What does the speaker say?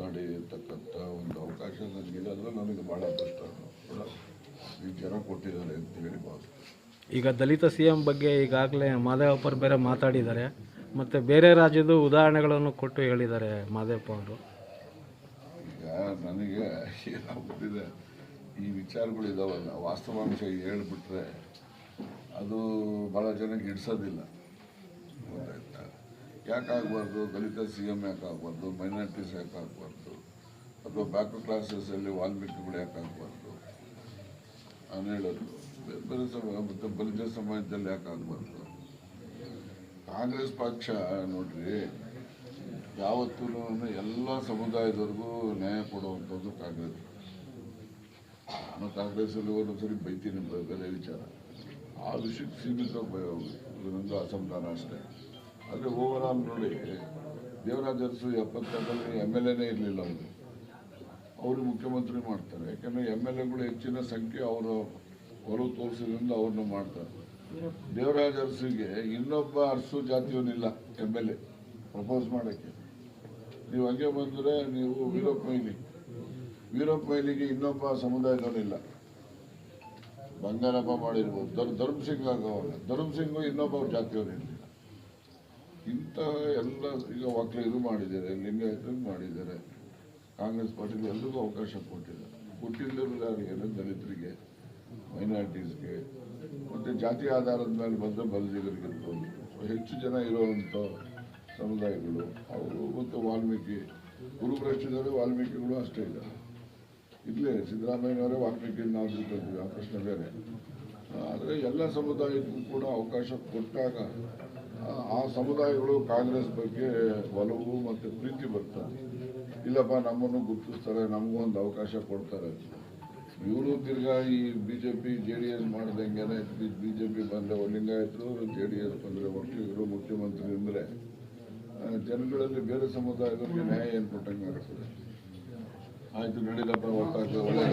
ಮಾತಾಡಿ ಅಂತಕ್ಕಂಥ ಒಂದು ಅವಕಾಶ ನನಗಿದೆ ಅಂದರೆ ನನಗೆ ಭಾಳ ಅದೃಷ್ಟ ಕೂಡ. ಈ ಜನ ಕೊಟ್ಟಿದ್ದಾರೆ ಅಂತ ಹೇಳಿ ಭಾವಿಸ್ತೀನಿ. ಈಗ ದಲಿತ ಸಿ ಎಂ ಬಗ್ಗೆ ಈಗಾಗಲೇ ಮಾದೇವಪ್ಪರು ಬೇರೆ ಮಾತಾಡಿದ್ದಾರೆ. ಮತ್ತು ಬೇರೆ ರಾಜ್ಯದ ಉದಾಹರಣೆಗಳನ್ನು ಕೊಟ್ಟು ಹೇಳಿದ್ದಾರೆ ಮಾದೇವಪ್ಪ ಅವರು. ಈಗ ನನಗೆ ಏನಾಗ್ಬಿಟ್ಟಿದೆ ಈ ವಿಚಾರಗಳು ಇದಾವಲ್ಲ ವಾಸ್ತವಾಂಶ ಹೇಳ್ಬಿಟ್ರೆ ಅದು ಭಾಳ ಜನಕ್ಕೆ ಹಿಡ್ಸೋದಿಲ್ಲ. ಯಾಕಾಗಬಾರ್ದು? ದಲಿತ ಸಿ ಎಂ ಯಾಕಾಗಬಾರ್ದು? ಮೈನಾರಿಟೀಸ್ ಯಾಕಾಗಬಾರ್ದು? ಅಥವಾ ಬ್ಯಾಕ್ ಕ್ಲಾಸಸ್ಸಲ್ಲಿ ವಾಲ್ಮೀಕಿಗಳು ಯಾಕಾಗಬಾರ್ದು? ನಾನು ಹೇಳೋದು ಬೇರೆ ಸಮ, ಮತ್ತು ಬಲಿತ ಸಮಾಜದಲ್ಲಿ ಯಾಕಾಗಬಾರ್ದು? ಕಾಂಗ್ರೆಸ್ ಪಕ್ಷ ನೋಡ್ರಿ ಯಾವತ್ತೂ ಎಲ್ಲ ಸಮುದಾಯದವ್ರಿಗೂ ನ್ಯಾಯ ಕೊಡುವಂಥದ್ದು ಕಾಂಗ್ರೆಸ್. ನಾನು ಕಾಂಗ್ರೆಸ್ಸಲ್ಲಿ ಒಂದೊಂದ್ಸರಿ ಬೈತೀನಿ ಬೇರೆ ವಿಚಾರ. ಆ ವಿಷಯಕ್ಕೆ ಸೀಮಿತ ಅಸಮಾಧಾನ ಅಷ್ಟೇ. ಆದರೆ ಓವರ್ ನೋಡಿ, ದೇವರಾಜ ಅರಸು ಎಪ್ಪತ್ತೆರಡರಲ್ಲಿ ಎಂ ಎಲ್ ಎನೇ ಇರಲಿಲ್ಲ ಅವರು. ಅವರು ಮುಖ್ಯಮಂತ್ರಿ ಮಾಡ್ತಾರೆ. ಯಾಕಂದರೆ ಎಂ ಎಲ್ ಎಗಳು ಹೆಚ್ಚಿನ ಸಂಖ್ಯೆ ಅವರು ಒಲವು ತೋರಿಸೋದ್ರಿಂದ ಅವ್ರನ್ನ ಮಾಡ್ತಾರೆ. ದೇವರಾಜ ಅರಸುಗೆ ಇನ್ನೊಬ್ಬ ಅರಸು ಜಾತಿಯವನಿಲ್ಲ, ಎಂ ಎಲ್ ಎ. ಪ್ರಪೋಸ್ ಮಾಡೋಕ್ಕೆ. ನೀವು ಹಂಗೆ ಬಂದರೆ ನೀವು ವೀರಪ್ಪ ಮೈಲಿ ವೀರಪ್ಪ ಮೈಲಿಗೆ ಇನ್ನೊಬ್ಬ ಸಮುದಾಯದವನಿಲ್ಲ ಬಂಗಾರಪ್ಪ ಮಾಡಿರ್ಬೋದು. ಧರ್ಮ್ ಸಿಂಗ್ ಆಗೋವಾಗ ಧರ್ಮ್ ಸಿಂಗು ಇನ್ನೊಬ್ಬ ಅವ್ರ ಜಾತಿಯವನಿರಲಿಲ್ಲ ಇಂತಹ ಎಲ್ಲ ಈಗ ಒಕ್ಕಲಿಗರು ಮಾಡಿದ್ದಾರೆ ಲಿಂಗಾಯತರು ಮಾಡಿದ್ದಾರೆ. ಕಾಂಗ್ರೆಸ್ ಪಾರ್ಟಿಗೆ ಎಲ್ರಿಗೂ ಅವಕಾಶ ಕೊಟ್ಟಿದೆ. ಕೊಟ್ಟಿಲ್ಲರು ಯಾರಿಗೆ ಅಂದ್ರೆ ದಲಿತರಿಗೆ, ಮೈನಾರಿಟೀಸ್ಗೆ, ಮತ್ತು ಜಾತಿ ಆಧಾರದ ಮೇಲೆ ಬಂದರೆ ಬಲಜಿಗರಿಗಿರ್ಬೋದು ಸೊ ಹೆಚ್ಚು ಜನ ಇರೋವಂಥ ಸಮುದಾಯಗಳು, ಅವರು ಮತ್ತು ವಾಲ್ಮೀಕಿ ಗುರುಭ್ರಷ್ಟಿದ್ದಾರೆ ವಾಲ್ಮೀಕಿಗಳು ಅಷ್ಟೇ ಇಲ್ಲ ಇಲ್ಲೇ ಸಿದ್ದರಾಮಯ್ಯನವರೇ ವಾಲ್ಮೀಕಿ ನಾವು ತಿಳ್ಕೊಳ್ತೀವಿ ಆ ಪ್ರಶ್ನೆ ಬೇರೆ. ಆದರೆ ಎಲ್ಲ ಸಮುದಾಯಕ್ಕೂ ಕೂಡ ಅವಕಾಶ ಕೊಟ್ಟಾಗ ಆ- ಸಮುದಾಯಗಳು ಕಾಂಗ್ರೆಸ್ ಬಗ್ಗೆ ಒಲವು ಮತ್ತು ಪ್ರೀತಿ ಬರ್ತಾರೆ ಇಲ್ಲಪ್ಪ, ನಮ್ಮನ್ನು ಗುರುತಿಸ್ತಾರೆ, ನಮಗೂ ಒಂದು ಅವಕಾಶ ಕೊಡ್ತಾರೆ. ಇವರು ತಿರ್ಗಾ ಈ B J P J D S ಮಾಡ್ದಂಗೆ ಬಿ ಜೆ ಪಿ ಬಂದರೆ ಲಿಂಗಾಯತರು ಜೆ ಡಿ ಎಸ್ ಬಂದರೆ ಒಕ್ಕಲಿಗರು ಮುಖ್ಯಮಂತ್ರಿ ಅಂದರೆ ಜನಗಳಲ್ಲಿ ಬೇರೆ ಸಮುದಾಯದಲ್ಲಿ ನ್ಯಾಯ ಏನು ಕೊಟ್ಟಂಗೆ ಆಗ್ತದೆ ಆಯಿತು, ನಡೀಲಪ್ಪ ಒಳ್ಳೆ